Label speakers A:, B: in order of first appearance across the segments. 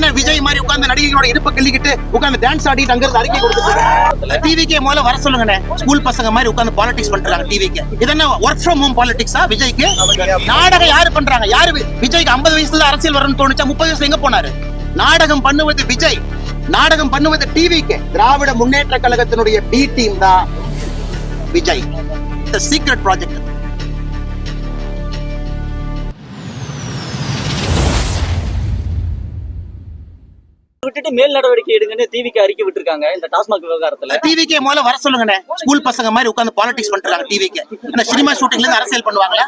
A: என்ன விஜய் மாதிரி உட்கார்ந்து நடிகைகளோட இடுப்ப கிள்ளிக்கிட்டு உட்கார்ந்து டான்ஸ் ஆடிட்டு அங்கிருந்து அறிக்கை கொடுத்துருக்காங்க டிவிக்கே முதல்ல வர சொல்லுங்கண்ணே. ஸ்கூல் பசங்க மாதிரி உட்கார்ந்து பாலிடிக்ஸ் பண்றாங்க டிவிக்கு இது என்ன ஒர்க் ஃப்ரம் ஹோம் பாலிடிக்ஸா விஜய்க்கு? நாடகம் யாரு பண்றாங்க? யாரு விஜய்க்கு 50 வயசுல அரசியல் வரணும்னு தோணுச்சா? முப்பது வயசுல எங்க போனாரு? நாடகம் பண்ணுவது விஜய். நாடகம் பண்ணுவது டிவிக்கு திராவிட முன்னேற்ற கழகத்தினுடைய பி டீம் தான் விஜய். த சீக்ரெட் ப்ராஜெக்ட்
B: விட்டுட்டு மேல் நடவடிக்கை எடுங்கன்னு டிவிக்கு அறிக்கை விட்டுருக்காங்க இந்த டாஸ்மாக் விவகாரத்துல.
A: டிவிக்கு முதல்ல வர சொல்லுங்கண்ணே. ஸ்கூல் பசங்க மாதிரி உட்காந்து பாலிடிக்ஸ் பண்றாங்க டிவிக்கு என்ன சினிமா ஷூட்டிங்ல இருந்து அரசியல் பண்ணுவாங்களா?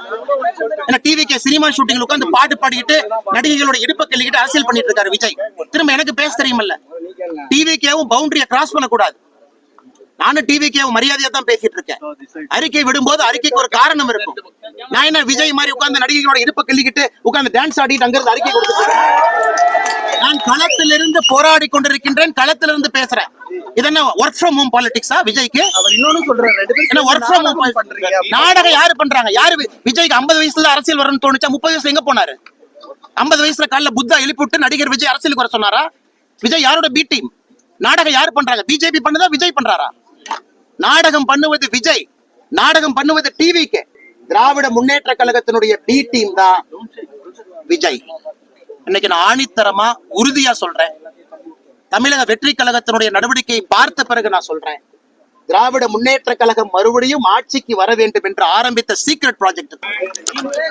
A: என்ன டிவிக்கு சினிமா ஷூட்டிங்ல உட்காந்து பாட்டு பாடிக்கிட்டு நடிகைகளோட இடுப்ப கிள்ளிக்கிட்டு அரசியல் பண்ணிட்டு இருக்காரு விஜய். திரும்ப எனக்கு பேச தெரியுமில்ல. டிவிக்கேவும் பவுண்டரியை கிராஸ் பண்ணக்கூடாது. நானும் டிவிக்கேவும் மரியாதையா தான் பேசிட்டு இருக்கேன். அறிக்கை விடும்போது அறிக்கைக்கு ஒரு காரணம் இருக்கும். நான் என்ன விஜய் மாதிரி உட்கார்ந்து நடிகைகளோட இடுப்ப கிள்ளிக்கிட்டு உட்கார்ந்து டான்ஸ் ஆடிட்டு அங்கிருந்து அறிக்கை கொடுத்துட்டு நான் களத்திலிருந்து போராடி கொண்டிருக்கின்றேன் களத்திலிருந்து பேசுறேன். இது என்ன ஒர்க் ஃப்ரம் ஹோம் பாலிடிக்ஸா விஜய்க்கு?
C: அவர் இன்னொன்னு சொல்றாரு
A: ஒர்க் ஃப்ரம்
C: நாடகம் பண்றீங்க அப்படின்னு.
A: நாடகம் யாரு பண்றாங்க? யாரு விஜய்க்கு 50 வயசுல அரசியல் வரணும்னு தோணுச்சா? முப்பது வயசுல எங்க போனாரு? 50 வயசுல காலைல புத்தா எழுப்பி விட்டு நடிகர் விஜய் அரசியலுக்கு வர சொன்னாரா? விஜய் யாரோட பி டீம் நாடகம் யாரு பண்றாங்க? பிஜேபி பண்ணுதா விஜய் பண்றாரா? நாடகம் பண்ணுவது விஜய். நாடகம் பண்ணுவது டிவிக்கு திராவிட முன்னேற்ற கழகத்தினுடைய பி டீம் தான் விஜய். இன்னைக்கு நான் ஆணித்தரமா உறுதியா சொல்றேன். தமிழக வெற்றி கழகத்தினுடைய நடவடிக்கையை பார்த்த பிறகு நான் சொல்றேன். திராவிட முன்னேற்ற கழகம் மறுபடியும் ஆட்சிக்கு வர வேண்டும் என்று ஆரம்பித்த சீக்ரெட் ப்ராஜெக்ட்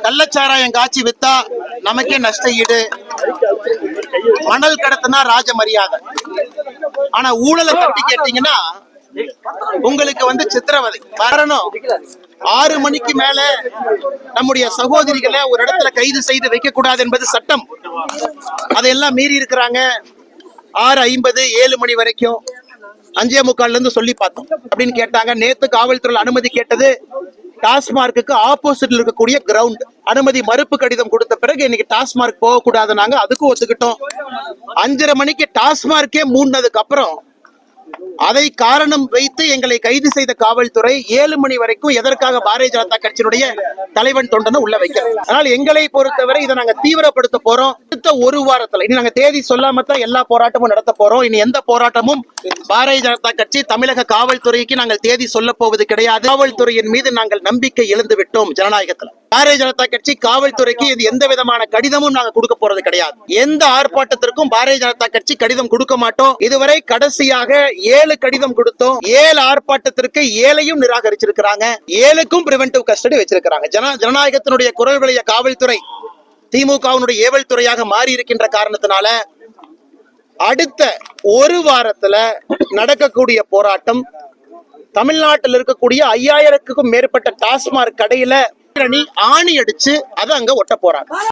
A: கள்ளச்சாராயம் காட்சி வித்தா நமக்கே நஷ்ட ஈடு மணல் கடத்தினா ராஜ மரியாதை. ஆனா ஊழலை தட்டி கேட்டீங்கன்னா உங்களுக்கு வந்து சித்திரவதை. காரணம் ஆறு மணிக்கு மேல நம்முடைய சகோதரிகளை ஒரு இடத்துல கைது செய்து வைக்க கூடாது என்பது சட்டம். அதையெல்லாம் மீறி இருக்கிறாங்க. ஆறு ஐம்பது ஏழு மணி வரைக்கும் அஞ்சே முக்கால்ல இருந்து சொல்லி பார்த்தோம் அப்படின்னு கேட்டாங்க. நேத்து காவல்துறை அனுமதி கேட்டது டாஸ்மார்க்குக்கு ஆப்போசிட்ல இருக்கக்கூடிய கிரவுண்ட் அனுமதி மறுப்பு கடிதம் கொடுத்த பிறகு இன்னைக்கு டாஸ்மார்க் போகக்கூடாதுனாங்க. அதுக்கும் ஒத்துக்கிட்டோம். அஞ்சரை மணிக்கு டாஸ்மார்க்கே மூடினதுக்கு அப்புறம் அதை காரணம் வைத்து எங்களை கைது செய்த காவல்துறை ஏழு மணி வரைக்கும் எதற்காக பாரதிய ஜனதா கட்சியினுடைய தலைவன் தொண்டனை உள்ள வைக்க அதனால் எங்களை பொறுத்தவரை இதை நாங்க தீவிரப்படுத்த போறோம். அடுத்த ஒரு வாரத்துல இனி நாங்க தேதி சொல்லாம தான் எல்லா போராட்டமும் நடத்த போறோம். இனி எந்த போராட்டமும் பாரதிய ஜனதா கட்சி தமிழக காவல்துறைக்கு நாங்கள் தேதி சொல்ல போவது கிடையாது. காவல்துறையின் மீது நாங்கள் நம்பிக்கை இழந்து விட்டோம் ஜனநாயகத்துல. பாரதிய ஜனதா கட்சி காவல்துறைக்கு இது எந்த விதமான கடிதமும் நாங்க கொடுக்க போறது கிடையாது. எந்த ஆர்ப்பாட்டத்திற்கும் பாரதிய ஜனதா கட்சி கடிதம் கொடுக்க மாட்டோம். இதுவரை கடைசியாக ஏழு கடிதம் கொடுத்தோம். ஏழு ஆர்ப்பாட்டத்திற்கு ஏழையும் நிராகரிச்சிருக்கிறாங்க. ஏழுக்கும் பிரிவென்டிவ் கஸ்டடி வச்சிருக்கிறாங்க. ஜன ஜனநாயகத்தினுடைய குரல் விளைய காவல்துறை திமுகவினுடைய ஏவல் துறையாக மாறி இருக்கின்ற காரணத்தினால அடுத்த ஒரு வாரத்துல நடக்கக்கூடிய போராட்டம் தமிழ்நாட்டில் இருக்கக்கூடிய ஐயாயிரத்துக்கும் மேற்பட்ட டாஸ்மாக் கடையில ஆணி அடிச்சு அதை அங்க ஒட்ட போறாங்க.